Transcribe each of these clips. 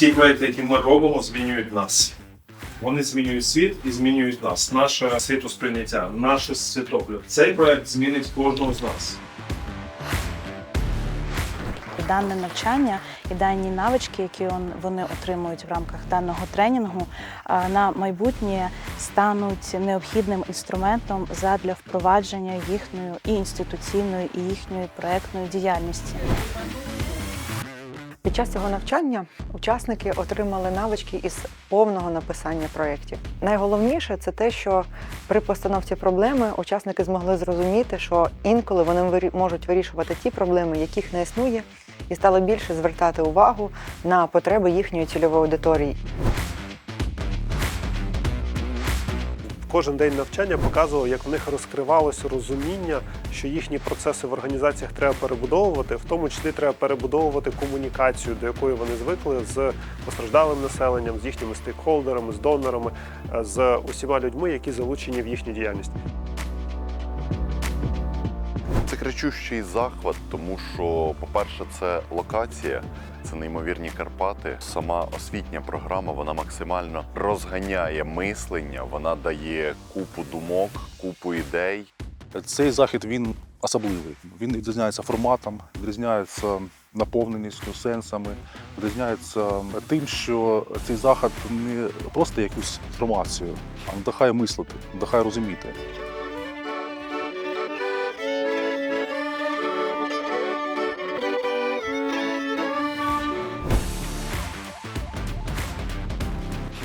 Ті проекти, які ми робимо, змінюють нас. Вони змінюють світ і змінюють нас, наше світосприйняття, наше світогляд. Цей проект змінить кожного з нас. Дане навчання і дані навички, які вони отримують в рамках даного тренінгу, на майбутнє стануть необхідним інструментом задля впровадження їхньої і інституційної, і їхньої проектної діяльності. Під час цього навчання учасники отримали навички із повного написання проєктів. Найголовніше це те, що при постановці проблеми учасники змогли зрозуміти, що інколи вони можуть вирішувати ті проблеми, яких не існує, і стало більше звертати увагу на потреби їхньої цільової аудиторії. Кожен день навчання показував, як в них розкривалося розуміння, що їхні процеси в організаціях треба перебудовувати, в тому числі треба перебудовувати комунікацію, до якої вони звикли з постраждалим населенням, з їхніми стейкхолдерами, з донорами, е, з усіма людьми, які залучені в їхню діяльність. Кричущий захват, тому що, по-перше, це локація, це неймовірні Карпати. Сама освітня програма вона максимально розганяє мислення, вона дає купу думок, купу ідей. Цей захід він особливий. Він відрізняється форматом, відрізняється наповненістю, сенсами, відрізняється тим, що цей захід не просто якусь інформацію, а надихає мислити, надихає розуміти.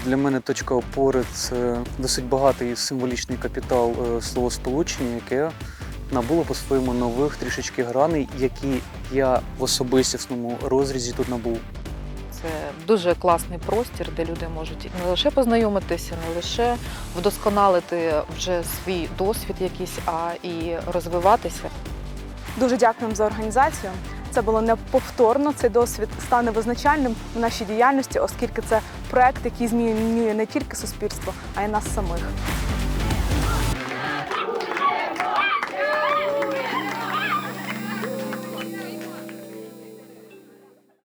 Для мене точка опори це досить багатий символічний капітал е, словосполучення, яке набуло по-своєму нових трішечки граней, які я в особистісному розрізі тут набув. Це дуже класний простір, де люди можуть не лише познайомитися, не лише вдосконалити вже свій досвід якийсь, а і розвиватися. Дуже дякуємо за організацію. Це було неповторно. Цей досвід стане визначальним в нашій діяльності, оскільки це проект, який змінює не тільки суспільство, а й нас самих.